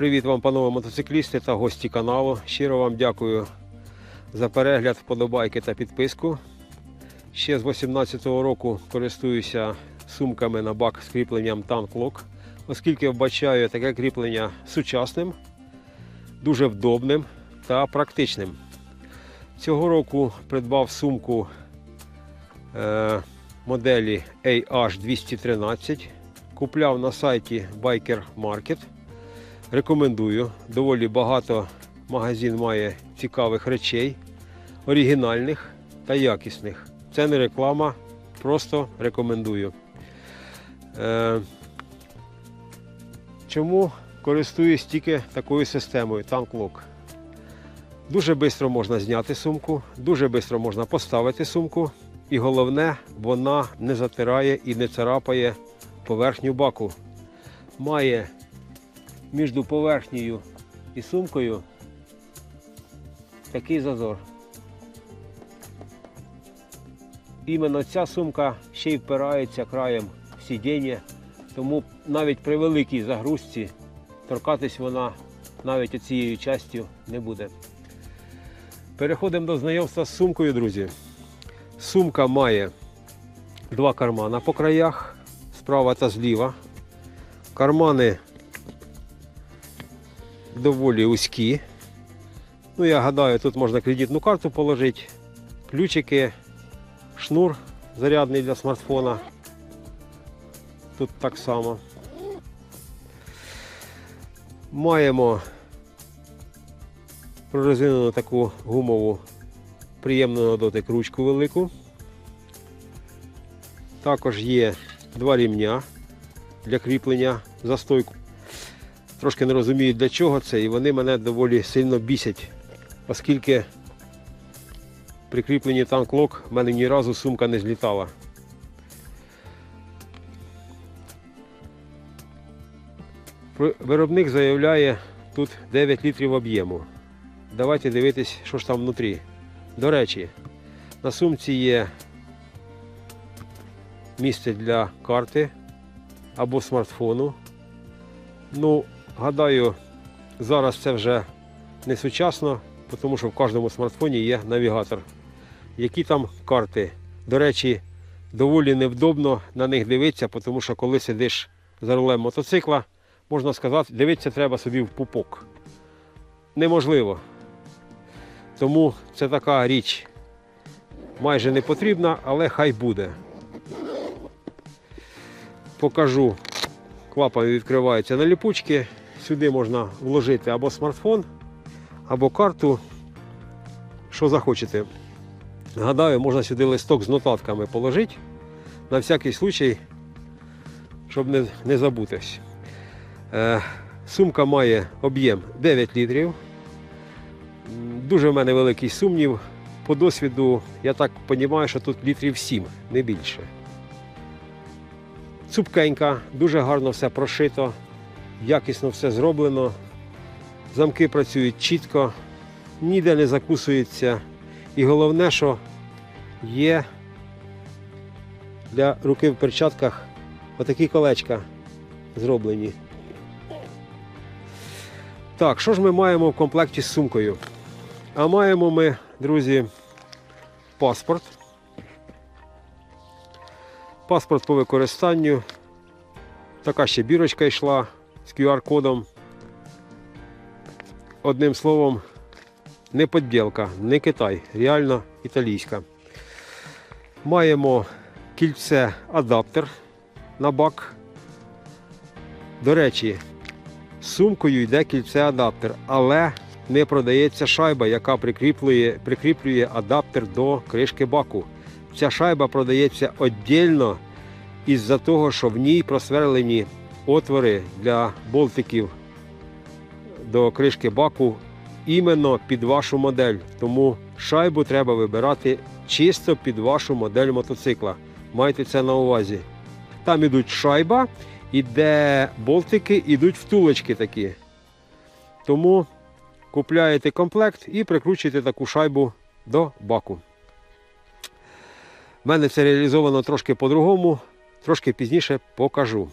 Привіт вам, панове мотоциклісти та гості каналу. Щиро вам дякую за перегляд, вподобайки та підписку. Ще з 2018 року користуюся сумками на бак з кріпленням Lock, оскільки вбачаю таке кріплення сучасним, дуже вдобним та практичним. Цього року придбав сумку е, моделі AH213. Купляв на сайті Biker Market. Рекомендую. Доволі багато магазин має цікавих речей, оригінальних та якісних. Це не реклама, просто рекомендую. Е, чому користуюсь тільки такою системою Lock? Дуже швидко можна зняти сумку, дуже швидко можна поставити сумку. І головне, вона не затирає і не царапає поверхню баку. Має між поверхнею і сумкою такий зазор. Іменно ця сумка ще й впирається краєм в сидіння, тому навіть при великій загрузці торкатись вона навіть оцією частю не буде. Переходимо до знайомства з сумкою, друзі. Сумка має два кармана по краях, справа та зліва. Кармани доволі вузькі. Ну, я гадаю, тут можна кредитну карту положити, ключики, шнур зарядний для смартфона. Тут так само. Маємо прорезинену таку гумову, приємну на дотик ручку велику. Також є два рівня для кріплення за стойку. Трошки не розуміють для чого це, і вони мене доволі сильно бісять, оскільки при кріпленні танк-лок в мене ні разу сумка не злітала. Виробник заявляє тут 9 літрів об'єму. Давайте дивитись, що ж там внутрі. До речі, на сумці є місце для карти або смартфону. Ну, гадаю, зараз це вже не сучасно, тому що в кожному смартфоні є навігатор. Які там карти? До речі, доволі невдобно на них дивитися, тому що коли сидиш за рулем мотоцикла, можна сказати, дивитися треба собі в пупок. Неможливо. Тому це така річ майже не потрібна, але хай буде. Покажу. Клапан відкривається на ліпучки. Сюди можна вложити або смартфон, або карту, що захочете. Гадаю, можна сюди листок з нотатками положити. На всякий случай, щоб не, не забутись. Е, сумка має об'єм 9 літрів. Дуже в мене великий сумнів. По досвіду, я так розумію, що тут літрів 7, не більше. Цупкенька, дуже гарно все прошито, якісно все зроблено. Замки працюють чітко, ніде не закусується. І головне, що є для руки в перчатках отакі колечка зроблені. Так, що ж ми маємо в комплекті з сумкою? А маємо ми, друзі, паспорт. Паспорт по використанню. Така ще бірочка йшла з QR-кодом. Одним словом, не подділка, не Китай, реально італійська. Маємо кільце адаптер на бак. До речі, з сумкою йде кільце адаптер, але не продається шайба, яка прикріплює, прикріплює адаптер до кришки баку. Ця шайба продається віддільно із-за того, що в ній просверлені отвори для болтиків до кришки баку іменно під вашу модель. Тому шайбу треба вибирати чисто під вашу модель мотоцикла. Майте це на увазі. Там ідуть шайба, і де болтики ідуть втулочки такі. Тому купляєте комплект і прикручуєте таку шайбу до баку. У мене це реалізовано трошки по-другому, трошки пізніше покажу.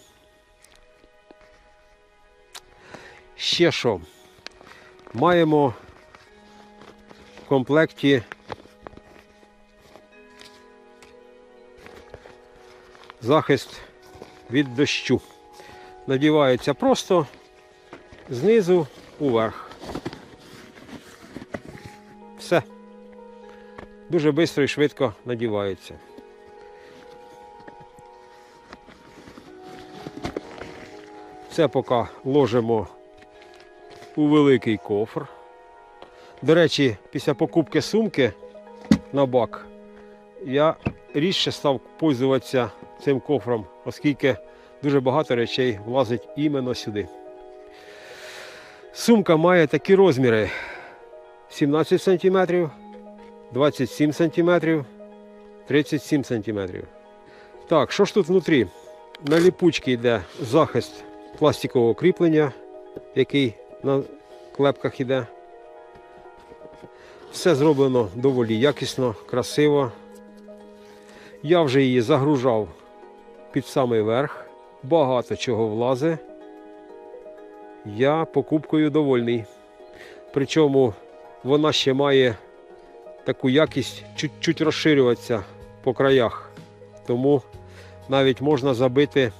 Ще що? Маємо в комплекті захист від дощу. Надівається просто знизу уверх. Все. Дуже швидко і швидко надівається. Це поки ложимо у великий кофр. До речі, після покупки сумки на бак я рідше став пользуватися цим кофром, оскільки дуже багато речей влазить іменно сюди. Сумка має такі розміри: 17 см, 27 см, 37 см. Так, що ж тут внутрі? На ліпучці йде захист пластикового кріплення, який на клепках йде. Все зроблено доволі якісно, красиво. Я вже її загружав під самий верх. Багато чого влазить. Я покупкою довольний. Причому вона ще має таку якість чуть-чуть розширюватися по краях. Тому навіть можна забити,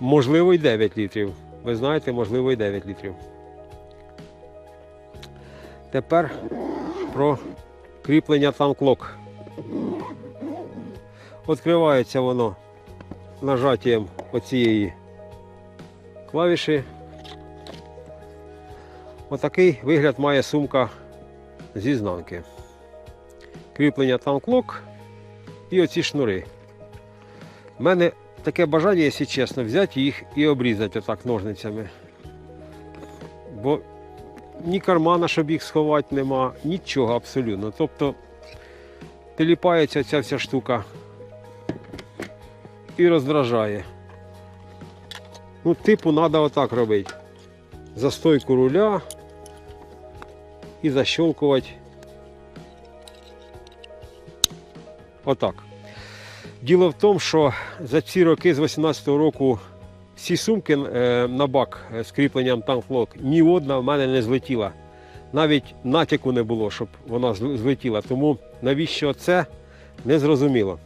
можливо, й 9 літрів. Ви знаєте, можливо, й 9 літрів. Тепер про кріплення танклок. Відкривається воно нажаттям оцієї клавіші. Отакий вигляд має сумка зі знанки. Кріплення танклок і оці шнури. У мене таке бажання, якщо чесно, взяти їх і обрізати отак ножницями. Бо ні кармана, щоб їх сховати, нема, нічого абсолютно. Тобто теліпається ця вся штука і роздражає. Ну, типу, треба отак робити. За стойку руля і защелкувати. Отак. Діло в тому, що за ці роки з 18-го року всі сумки е, на бак з кріпленням танфлок ні одна в мене не злетіла. Навіть натяку не було, щоб вона злетіла. Тому навіщо це не зрозуміло.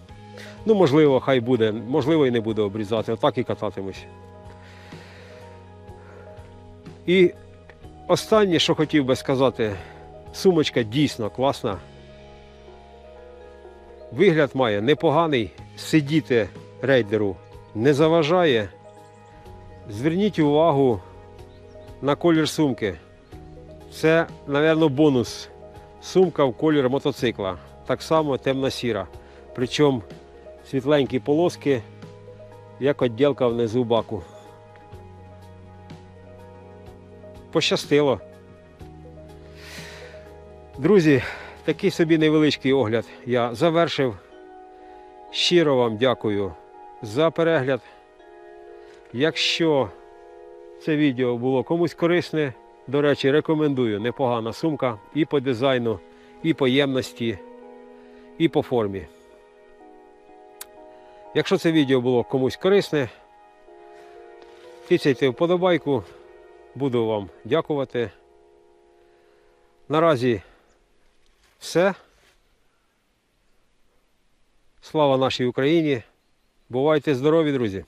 Ну, можливо, хай буде, можливо, і не буде обрізати, отак і кататимусь. І останнє, що хотів би сказати, сумочка дійсно класна. Вигляд має непоганий, сидіти рейдеру не заважає. Зверніть увагу на колір сумки. Це, мабуть, бонус. Сумка в колір мотоцикла. Так само темно-сіра. Причому світленькі полоски, як відділка внизу баку. Пощастило. Друзі, такий собі невеличкий огляд я завершив. Щиро вам дякую за перегляд. Якщо це відео було комусь корисне, до речі, рекомендую непогана сумка і по дизайну, і по ємності, і по формі. Якщо це відео було комусь корисне, тицяйте вподобайку, буду вам дякувати. Наразі все. Слава нашій Україні! Бувайте здорові, друзі!